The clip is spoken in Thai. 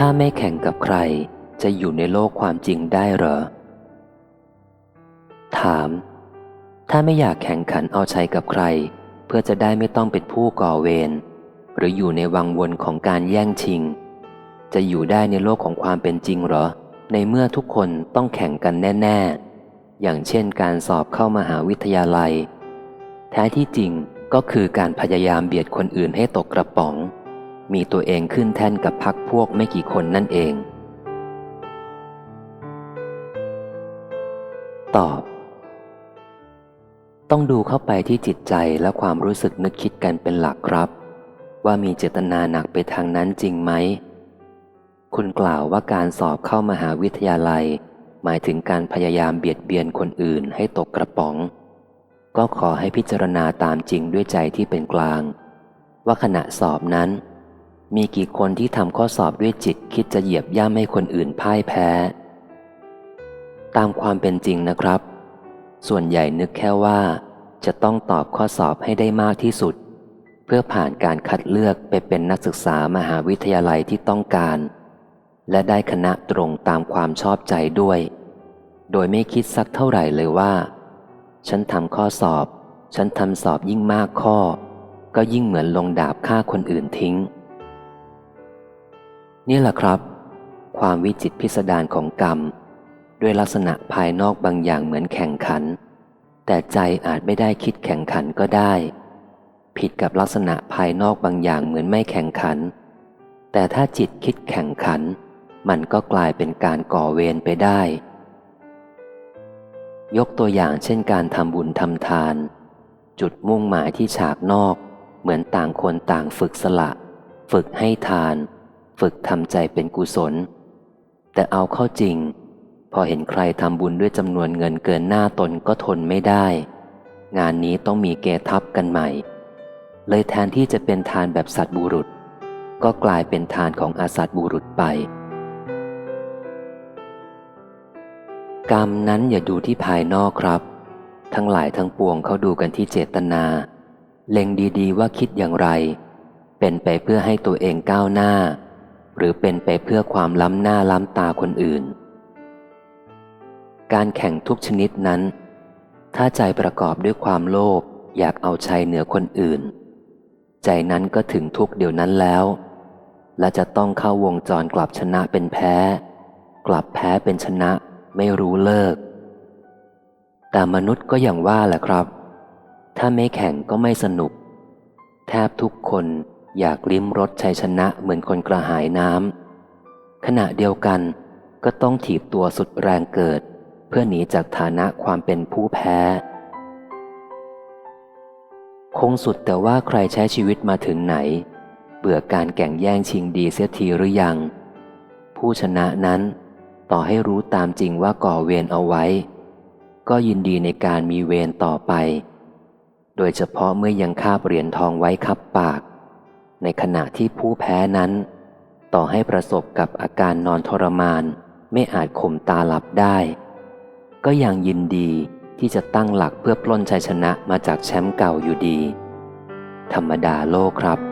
ถ้าไม่แข่งกับใครจะอยู่ในโลกความจริงได้เหรอ ถาม ถ้าไม่อยากแข่งขันเอาชัยกับใคร เพื่อจะได้ไม่ต้องเป็นผู้ก่อเวรหรืออยู่ในวังวนของการแย่งชิง จะอยู่ได้ในโลกของความเป็นจริงเหรอ ในเมื่อทุกคนต้องแข่งกันแน่ ๆ อย่างเช่นการสอบเข้ามาหาวิทยาลัย แท้ที่จริงก็คือการพยายามเบียดคนอื่นให้ตกกระป๋อง มีตัวเองขึ้นแท่นกับพักพวกไม่กี่คนนั่นเอง ตอบ ต้องดูเข้าไปที่จิตใจและความรู้สึกนึกคิดกันเป็นหลักครับ ว่ามีเจตนาหนักไปทางนั้นจริงไหม คุณกล่าวว่าการสอบเข้ามาหาวิทยาลัย หมายถึงการพยายามเบียดเบียนคนอื่นให้ตกกระป๋อง ก็ขอให้พิจารณาตามจริงด้วยใจที่เป็นกลาง ว่าขณะสอบนั้น มีกี่คนที่ทำข้อสอบด้วยจิตคิดจะเหยียบย่ำให้คนอื่นพ่ายแพ้ ตามความเป็นจริงนะครับ ส่วนใหญ่นึกแค่ว่า จะต้องตอบข้อสอบให้ได้มากที่สุด เพื่อผ่านการคัดเลือกไปเป็นนักศึกษามหาวิทยาลัยที่ต้องการ และได้คณะตรงตามความชอบใจด้วย โดยไม่คิดสักเท่าไหร่เลยว่า ฉันทำข้อสอบ ฉันทำสอบยิ่งมากข้อ ก็ยิ่งเหมือนลงดาบฆ่าคนอื่นทิ้ง นี่แหละครับ ความวิจิตพิสดารของกรรม ด้วยลักษณะภายนอกบางอย่างเหมือนแข่งขัน แต่ใจอาจไม่ได้คิดแข่งขันก็ได้ ผิดกับลักษณะภายนอกบางอย่างเหมือนไม่แข่งขัน แต่ถ้าจิตคิดแข่งขัน มันก็กลายเป็นการก่อเวรไปได้ ยกตัวอย่างเช่นการทำบุญทำทาน จุดมุ่งหมายที่ฉากนอก เหมือนต่างคนต่างฝึกสละ ฝึกให้ทาน ฝึกทำใจเป็นกุศล แต่เอาเข้าจริง พอเห็นใครทำบุญด้วยจำนวนเงินเกินหน้าตนก็ทนไม่ได้ งานนี้ต้องมีเกทับกันใหม่ เลยแทนที่จะเป็นทานแบบสัตบุรุษ ก็กลายเป็นทานของอาสัตบุรุษไป กรรมนั้นอย่าดูที่ภายนอกครับ ทั้งหลายทั้งปวงเขาดูกันที่เจตนา เล็งดีๆว่าคิดอย่างไร เป็นไปเพื่อให้ตัวเองก้าวหน้า หรือเป็นไปเพื่อความล้ำหน้าล้ำตาคนอื่น การแข่งทุกชนิดนั้น ถ้าใจประกอบด้วยความโลภอยากเอาชัยเหนือคนอื่น ใจนั้นก็ถึงทุกเดี๋ยวนั้นแล้ว และจะต้องเข้าวงจรกลับชนะเป็นแพ้ กลับแพ้เป็นชนะไม่รู้เลิก แต่มนุษย์ก็อย่างว่าแหละครับ ถ้าไม่แข่งก็ไม่สนุก แทบทุกคน อยากลิ้มรสชัยชนะเหมือนคนกระหายน้ำขณะเดียวกันก็ต้องถีบตัวสุดแรงเกิด เพื่อหนีจากฐานะความเป็นผู้แพ้ คงสุดแต่ว่าใครใช้ชีวิตมาถึงไหน เบื่อการแก่งแย่งชิงดีเสียทีหรือยัง ผู้ชนะนั้นต่อให้รู้ตามจริงว่าก่อเวรเอาไว้ ก็ยินดีในการมีเวรต่อไป โดยเฉพาะเมื่อยังคาบเหรียญทองไว้คับปาก ในขณะที่ผู้แพ้นั้น ต่อให้ประสบกับอาการนอนทรมาน ไม่อาจข่มตาหลับได้ ก็ยังยินดีที่จะตั้งหลักเพื่อปล้นชัยชนะมาจากแชมป์เก่าอยู่ดี ธรรมดาโลกครับ